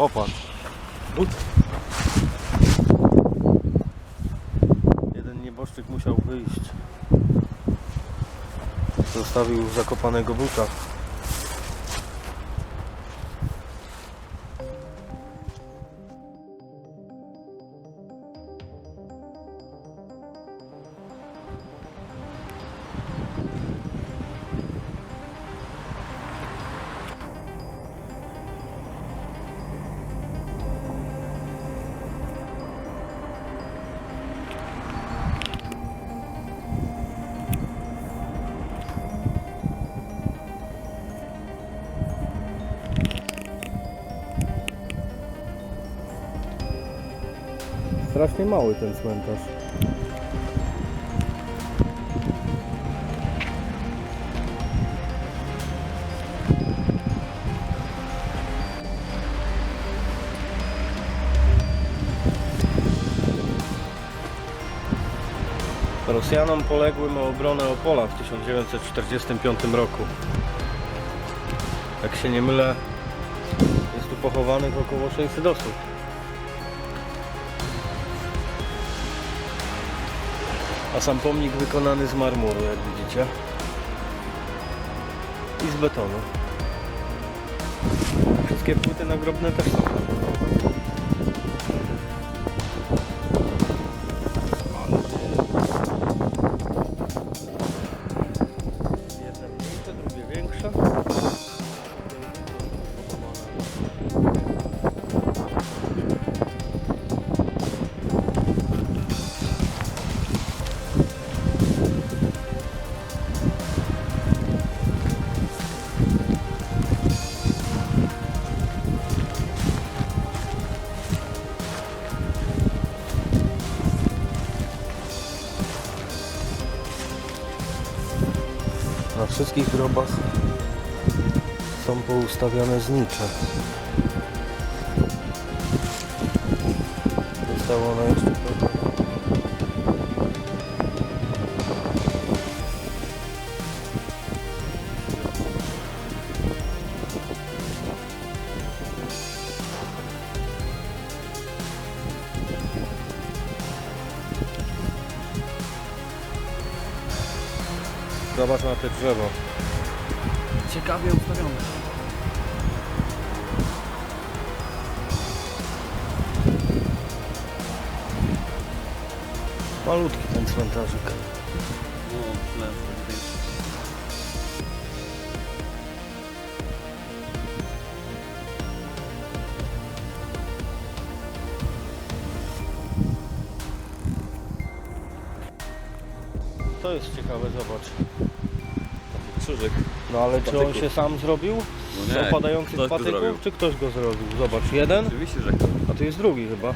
Popatrz. But. Jeden nieboszczyk musiał wyjść. Zostawił zakopanego buta. Strasznie mały ten cmentarz. Rosjanom poległym o obronę Opola w 1945 roku. Jak się nie mylę, jest tu pochowanych około 600 osób. A sam pomnik wykonany z marmuru, jak widzicie. I z betonu. Wszystkie płyty nagrobne też są. Na wszystkich grobach są poustawiane znicze. Zostało jeszcze trochę. Zobacz na te drzewo. Ciekawie ustawione. Malutki ten cmentarzyk. No, to jest ciekawe, zobacz. Taki krzyżyk. No ale czy on patyków. się sam zrobił? No Z nie, opadających ktoś go zrobił. patyków, czy ktoś go zrobił? Zobacz, jeden, Oczywiście, że a tu jest drugi chyba.